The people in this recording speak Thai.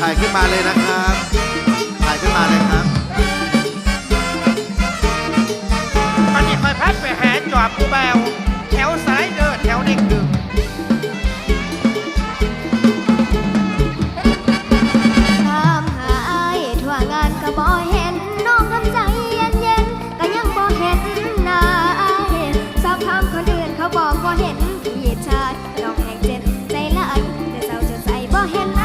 ถ่ายขึ้นมาเลยนะครับ ถ่ายขึ้นมาเลยครับ มันีคอยพัดไปหาจอบกูแบ hand